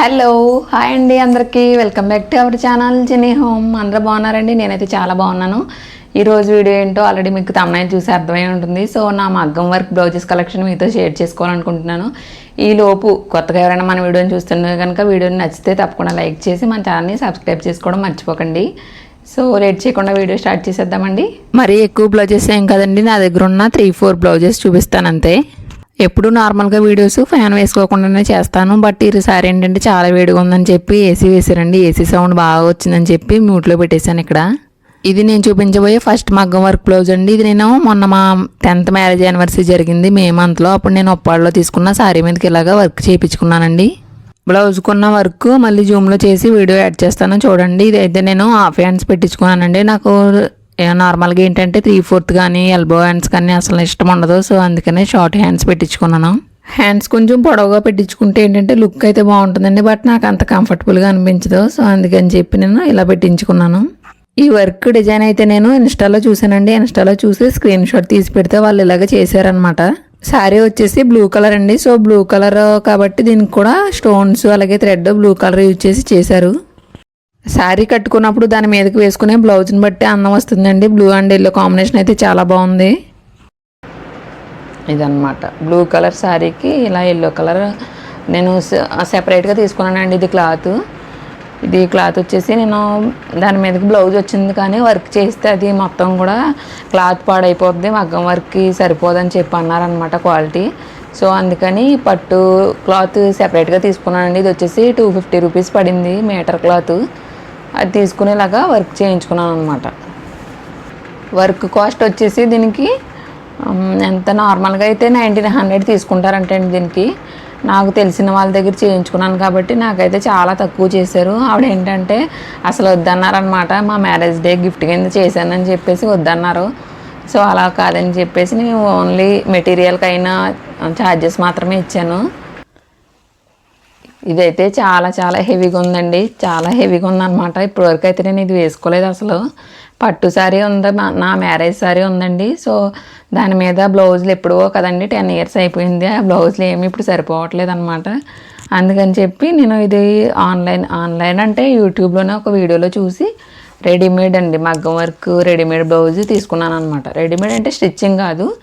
Hello hi అండి అందరికీ. Welcome back to our channel Jini home. అందరూ బాగున్నారండి? నేనైతే చాలా బాగున్నాను. ఈ రోజు వీడియో ఏంటో ఆల్రెడీ మీకు తమ్ముని చూసి అర్థమై ఉంటుంది. సో నా మగ్గం వర్క్ బ్లౌజెస్ కలెక్షన్ మీతో షేర్ చేసుకోవాలనుకుంటున్నాను. ఈ లోపు కొత్తగా ఎవరైనా మన వీడియోని చూస్తుంటే కనుక వీడియోని నచ్చితే తప్పకుండా లైక్ చేసి మన ఛానల్ని సబ్స్క్రైబ్ చేసుకోవడం మర్చిపోకండి. సో లేట్ చేయకుండా వీడియో స్టార్ట్ చేసేద్దామండి. మరీ ఎక్కువ బ్లౌజెస్ ఏం కదండి. నా దగ్గర ఉన్న త్రీ ఫోర్ బ్లౌజెస్ చూపిస్తాను అంతే. ఎప్పుడు నార్మల్గా వీడియోస్ ఫ్యాన్ వేసుకోకుండానే చేస్తాను. బట్ ఈసారి ఏంటంటే చాలా వేడిగా ఉందని చెప్పి ఏసీ వేసారండి. ఏసీ సౌండ్ బాగా వచ్చిందని చెప్పి మ్యూట్లో పెట్టేశాను ఇక్కడ. ఇది నేను చూపించబోయే ఫస్ట్ మగ్గం వర్క్ బ్లౌజ్ అండి. ఇది నేను మొన్న మా టెన్త్ మ్యారేజ్ యానివర్సరీ జరిగింది మే మంత్లో. అప్పుడు నేను ఒప్పాడులో తీసుకున్న సారీ మీదకి ఇలాగా వర్క్ చేయించుకున్నానండి బ్లౌజ్కున్న వర్క్ మళ్ళీ జూమ్లో చేసి వీడియో యాడ్ చేస్తాను చూడండి. ఇదైతే నేను హాఫ్ హ్యాండ్స్ పెట్టించుకున్నానండి. నాకు నార్మల్గా ఏంటంటే త్రీ ఫోర్త్ కానీ ఎల్బో హ్యాండ్స్ కానీ అసలు ఇష్టం ఉండదు. సో అందుకనే షార్ట్ హ్యాండ్స్ పెట్టించుకున్నాను. హ్యాండ్స్ కొంచెం పొడవుగా పెట్టించుకుంటే ఏంటంటే లుక్ అయితే బాగుంటుందండి. బట్ నాకు అంత కంఫర్టబుల్గా అనిపించదు. సో అందుకని చెప్పి నేను ఇలా పెట్టించుకున్నాను. ఈ వర్క్ డిజైన్ అయితే నేను ఇన్స్టాలో చూసానండి ఇన్స్టాలో చూసి స్క్రీన్ షాట్ తీసి పెడితే వాళ్ళు ఇలాగ చేశారనమాట శారీ వచ్చేసి బ్లూ కలర్ అండి. సో బ్లూ కలర్ కాబట్టి దీనికి కూడా స్టోన్స్ అలాగే థ్రెడ్ బ్లూ కలర్ యూజ్ చేసి చేశారు. శారీ కట్టుకున్నప్పుడు దాని మీదకి వేసుకునే బ్లౌజ్ని బట్టి అందం వస్తుందండి. బ్లూ అండ్ ఎల్లో కాంబినేషన్ అయితే చాలా బాగుంది. ఇదన్నమాట. బ్లూ కలర్ శారీకి ఇలా ఎల్లో కలర్ నేను సెపరేట్గా తీసుకున్నానండి ఇది క్లాత్. ఇది క్లాత్ వచ్చేసి నేను దాని మీదకి బ్లౌజ్ వచ్చింది కానీ వర్క్ చేస్తే అది మొత్తం కూడా క్లాత్ పాడైపోద్ది మగ్గం వర్క్కి సరిపోదని చెప్పి అన్నారనమాట క్వాలిటీ. సో అందుకని పట్టు క్లాత్ సెపరేట్గా తీసుకున్నానండి. ఇది వచ్చేసి టూ ఫిఫ్టీ రూపీస్ పడింది మీటర్ క్లాత్. అది తీసుకునేలాగా వర్క్ చేయించుకున్నాను అనమాట వర్క్ కాస్ట్ వచ్చేసి దీనికి ఎంత నార్మల్గా అయితే నైన్టీన్ హండ్రెడ్ తీసుకుంటారంటే అండి దీనికి. నాకు తెలిసిన వాళ్ళ దగ్గర చేయించుకున్నాను కాబట్టి నాకైతే చాలా తక్కువ చేశారు. ఆవిడ ఏంటంటే అసలు వద్దన్నారనమాట మా మ్యారేజ్ డే గిఫ్ట్ కింద చేశానని చెప్పేసి వద్దన్నారు. సో అలా కాదని చెప్పేసి నేను ఓన్లీ మెటీరియల్కి అయినా ఛార్జెస్ మాత్రమే ఇచ్చాను. ఇదైతే చాలా చాలా హెవీగా ఉందండి. చాలా హెవీగా ఉందన్నమాట. ఇప్పటివరకు అయితే నేను ఇది వేసుకోలేదు అసలు. పట్టు శారీ ఉంది మా- నా మ్యారేజ్ శారీ ఉందండి. సో దాని మీద బ్లౌజులు ఎప్పుడో కదండి టెన్ ఇయర్స్ అయిపోయింది. ఆ బ్లౌజులు ఏమి ఇప్పుడు సరిపోవట్లేదు అనమాట అందుకని చెప్పి నేను ఇది ఆన్లైన్ ఆన్లైన్ అంటే యూట్యూబ్లోనే ఒక వీడియోలో చూసి రెడీమేడ్ అండి. మగ్గం వర్క్ రెడీమేడ్ బ్లౌజ్ తీసుకున్నాను అనమాట రెడీమేడ్ అంటే స్టిచ్చింగ్ కాదు.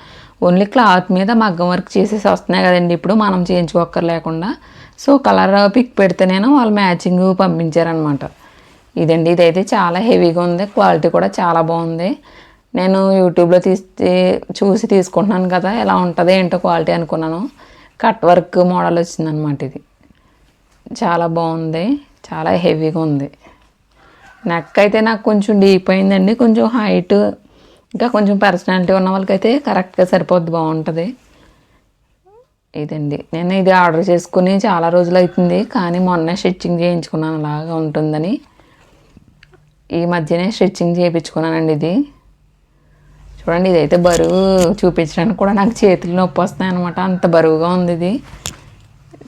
ఓన్లీ క్లాత్ మీద మగ్గం వర్క్ చేసేసి వస్తున్నాయి కదండి. ఇప్పుడు మనం చేయించుకోక్కర్లేకుండా. లేకుండా సో కలర్ పిక్ పెడితే నేను వాళ్ళు మ్యాచింగ్ పంపించారనమాట ఇదండి ఇదైతే చాలా హెవీగా ఉంది క్వాలిటీ కూడా చాలా బాగుంది. నేను యూట్యూబ్లో తీసి చూసి తీసుకుంటున్నాను కదా ఎలా ఉంటుంది ఏంటో క్వాలిటీ అనుకున్నాను. కట్ వర్క్ మోడల్ వచ్చిందనమాట ఇది. చాలా బాగుంది చాలా హెవీగా ఉంది. నెక్ అయితే నాకు కొంచెం డీప్ అయిందండి కొంచెం హైట్ ఇంకా కొంచెం పర్సనాలిటీ ఉన్న వాళ్ళకైతే కరెక్ట్గా సరిపోద్ది బాగుంటుంది. ఇదండి. నేను ఇది ఆర్డర్ చేసుకుని చాలా రోజులు అవుతుంది కానీ మొన్న స్టిచ్చింగ్ చేయించుకున్నాను అలాగా ఉంటుందని. ఈ మధ్యనే స్టిచ్చింగ్ చేయించుకున్నానండి ఇది. చూడండి ఇదైతే బరువు చూపించడానికి కూడా నాకు చేతులు నొప్పి వస్తాయి అనమాట అంత బరువుగా ఉంది ఇది.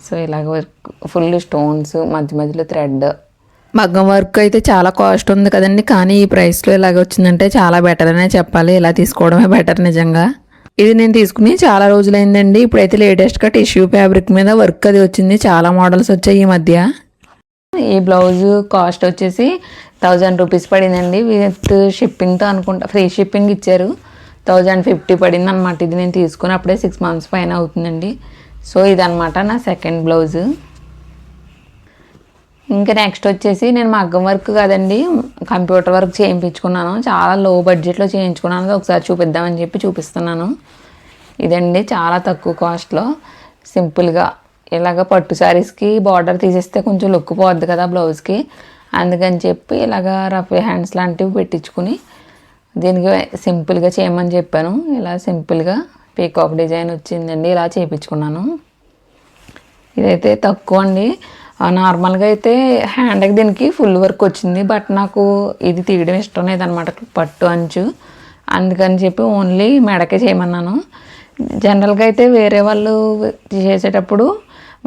సో ఇలాగ వర్క్ ఫుల్ స్టోన్స్ మధ్య మధ్యలో థ్రెడ్. మగ్గం వర్క్ అయితే చాలా కాస్ట్ ఉంది కదండి కానీ ఈ ప్రైస్లో ఇలాగ వచ్చిందంటే చాలా బెటర్ అనే చెప్పాలి. ఇలా తీసుకోవడమే బెటర్ నిజంగా. ఇది నేను తీసుకుని చాలా రోజులైందండి. ఇప్పుడైతే లేటెస్ట్గా టిష్యూ ఫ్యాబ్రిక్ మీద వర్క్ అది వచ్చింది. చాలా మోడల్స్ వచ్చాయి ఈ మధ్య. ఈ బ్లౌజ్ కాస్ట్ వచ్చేసి థౌజండ్ రూపీస్ పడిందండి. విత్ షిప్పింగ్తో అనుకుంటా ఫ్రీ షిప్పింగ్ ఇచ్చారు. థౌజండ్ ఫిఫ్టీ పడింది అనమాట ఇది నేను తీసుకుని అప్పుడే సిక్స్ మంత్స్ పైన అవుతుందండి. సో ఇదనమాట నా సెకండ్ బ్లౌజు ఇంకా నెక్స్ట్ వచ్చేసి నేను మగ్గం వర్క్ కాదండి కంప్యూటర్ వర్క్ చేయించుకున్నాను చాలా లో బడ్జెట్లో చేయించుకున్నాను అది ఒకసారి చూపిద్దామని చెప్పి చూపిస్తున్నాను. ఇదండి చాలా తక్కువ కాస్ట్లో సింపుల్గా ఇలాగ పట్టు శారీస్కి బార్డర్ తీసేస్తే కొంచెం లుక్ పోద్ది కదా బ్లౌజ్కి అందుకని చెప్పి ఇలాగ రఫ్ హ్యాండ్స్ లాంటివి పెట్టించుకుని దీనికి సింపుల్గా చేయమని చెప్పాను. ఇలా సింపుల్గా పీకాక్ డిజైన్ వచ్చిందండి ఇలా చేయించుకున్నాను. ఇదైతే తక్కువ అండి. నార్మల్గా అయితే హ్యాండ్కి దీనికి ఫుల్ వర్క్ వచ్చింది. బట్ నాకు ఇది తీయడం ఇష్టం లేదనమాట పట్టు అంచు. అందుకని చెప్పి ఓన్లీ మెడకే చేయమన్నాను. జనరల్గా అయితే వేరే వాళ్ళు చేసేటప్పుడు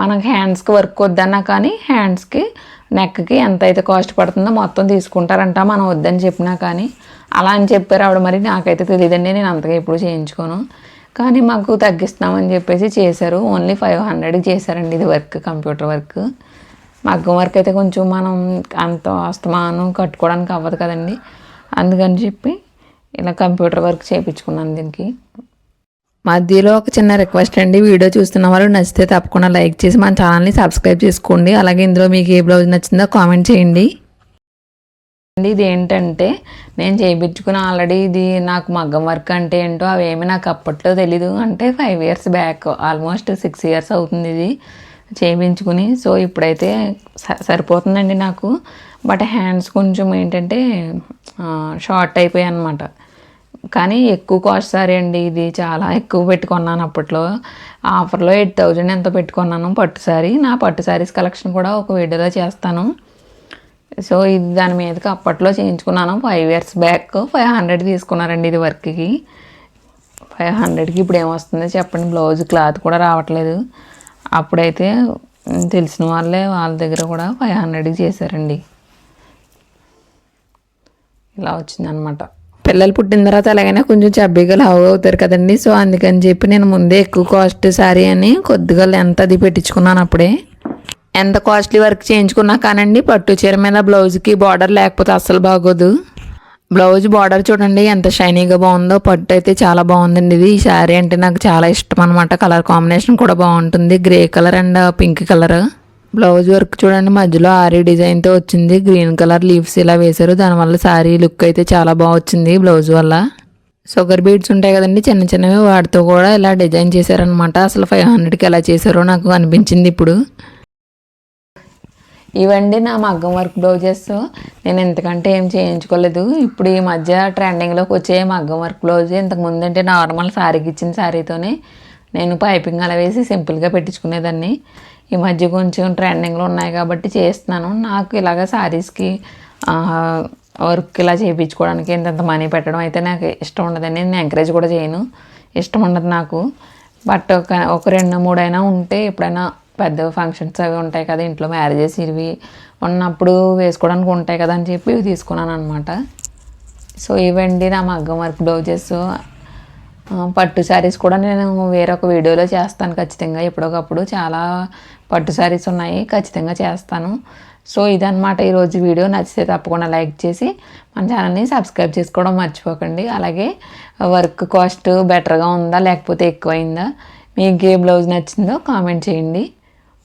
మనకు హ్యాండ్స్కి వర్క్ వద్దన్నా కానీ హ్యాండ్స్కి నెక్కి ఎంత అయితే కాస్ట్ పడుతుందో మొత్తం తీసుకుంటారంట మనం వద్దని చెప్పినా కానీ. అలా అని చెప్పారు ఆవిడ మరి నాకైతే తెలియదండి నేను అంతగా ఎప్పుడు చేయించుకోను. కానీ మాకు తగ్గిస్తామని చెప్పేసి చేశారు. ఓన్లీ ఫైవ్ హండ్రెడ్కి చేశారండి ఇది వర్క్ కంప్యూటర్ వర్క్. మగ్గం వర్క్ అయితే కొంచెం మనం అంత అస్తమానం కట్టుకోవడానికి అవ్వదు కదండి. అందుకని చెప్పి ఇలా కంప్యూటర్ వర్క్ చేయించుకున్నాను దీనికి. మధ్యలో ఒక చిన్న రిక్వెస్ట్ అండి. వీడియో చూస్తున్న వాళ్ళు నచ్చితే తప్పకుండా లైక్ చేసి మన ఛానల్ని సబ్స్క్రైబ్ చేసుకోండి. అలాగే ఇందులో మీకు ఏ బ్లౌజ్ నచ్చిందో కామెంట్ చేయండి. ఇది ఏంటంటే నేను చేయించుకున్న ఆల్రెడీ ఇది నాకు మగ్గం వర్క్ అంటే ఏంటో అవేమి నాకు అప్పట్లో తెలీదు. అంటే five years back almost six years అవుతుంది ఇది. చేయించుకుని సో ఇప్పుడైతే స- సరిపోతుందండి నాకు. బట్ హ్యాండ్స్ కొంచెం ఏంటంటే షార్ట్ అయిపోయాయి అనమాట కానీ ఎక్కువ కాస్ట్ సారీ అండి ఇది. చాలా ఎక్కువ పెట్టుకున్నాను అప్పట్లో. ఆఫర్లో ఎయిట్ థౌజండ్ ఎంత పెట్టుకున్నాను పట్టు సారీ. నా పట్టు సారీస్ కలెక్షన్ కూడా ఒక వీడియోలో చేస్తాను. సో ఇది దాని మీదకి అప్పట్లో చేయించుకున్నాను. Five years back five hundred తీసుకున్నారండి ఇది వర్క్కి. ఫైవ్ హండ్రెడ్కి ఇప్పుడు ఏమొస్తుందో చెప్పండి. బ్లౌజ్ క్లాత్ కూడా రావట్లేదు. అప్పుడైతే తెలిసిన వాళ్ళే వాళ్ళ దగ్గర కూడా ఫైవ్ హండ్రెడ్కి చేశారండి. ఇలా వచ్చిందనమాట పిల్లలు పుట్టిన తర్వాత ఎలాగైనా కొంచెం చబ్బీగా లావు అవుతారు కదండి. సో అందుకని చెప్పి నేను ముందే ఎక్కువ కాస్ట్ సారీ అని కొద్దిగా ఎంత అది పెట్టించుకున్నాను అప్పుడే. ఎంత కాస్ట్లీ వర్క్ చేయించుకున్నా కానండి పట్టు చీర మీద బ్లౌజ్కి బార్డర్ లేకపోతే అస్సలు బాగోదు. బ్లౌజ్ బార్డర్ చూడండి ఎంత షైనీగా బాగుందో పట్టు అయితే చాలా బాగుందండి ఇది. ఈ శారీ అంటే నాకు చాలా ఇష్టం అనమాట కలర్ కాంబినేషన్ కూడా బాగుంటుంది. Grey colour and pink colour. Blouse work చూడండి మధ్యలో ఆరి డిజైన్తో వచ్చింది. గ్రీన్ కలర్ లీవ్స్ ఇలా వేశారు. దానివల్ల శారీ లుక్ అయితే చాలా బాగా వచ్చింది బ్లౌజ్ వల్ల. షుగర్ బీడ్స్ ఉంటాయి కదండి చిన్న చిన్నవి వాటితో కూడా ఇలా డిజైన్ చేశారనమాట అసలు ఫైవ్ హండ్రెడ్కి ఎలా చేశారో నాకు అనిపించింది ఇప్పుడు. ఇవండి నా మగ్గం వర్క్ బ్లౌజెస్. నేను ఇంతకంటే ఏం చేయించుకోలేదు. ఇప్పుడు ఈ మధ్య ట్రెండింగ్లోకి వచ్చే మగ్గం వర్క్ బ్లౌజ్. ఇంతకుముందు అంటే నార్మల్ శారీకి ఇచ్చిన శారీతోనే నేను పైపింగ్ అలా వేసి సింపుల్గా పెట్టించుకునేదాన్ని. ఈ మధ్య కొంచెం ట్రెండింగ్లో ఉన్నాయి కాబట్టి చేస్తున్నాను. నాకు ఇలాగ శారీస్కి వర్క్ ఇలా చేయించుకోవడానికి ఇంత మనీ పెట్టడం అయితే నాకు ఇష్టం ఉండదని నేను ఎంకరేజ్ కూడా చేయను. ఇష్టం ఉండదు నాకు. బట్ ఒక ఒక రెండు మూడైనా ఉంటే ఎప్పుడైనా పెద్ద ఫంక్షన్స్ అవి ఉంటాయి కదా ఇంట్లో మ్యారేజెస్ ఇవి ఉన్నప్పుడు వేసుకోవడానికి ఉంటాయి కదా అని చెప్పి ఇవి తీసుకున్నాను అనమాట సో ఇవండి నా మగ్గం వర్క్ బ్లౌజెస్ పట్టు శారీస్ కూడా నేను వేరొక వీడియోలో చేస్తాను ఖచ్చితంగా. ఎప్పుడొకప్పుడు చాలా పట్టు శారీస్ ఉన్నాయి ఖచ్చితంగా చేస్తాను. సో ఇదనమాట ఈరోజు వీడియో. నచ్చితే తప్పకుండా లైక్ చేసి మన ఛానల్ని సబ్స్క్రైబ్ చేసుకోవడం మర్చిపోకండి. అలాగే వర్క్ కాస్ట్ బెటర్గా ఉందా లేకపోతే ఎక్కువైందా మీకు ఏ బ్లౌజ్ నచ్చిందో కామెంట్ చేయండి.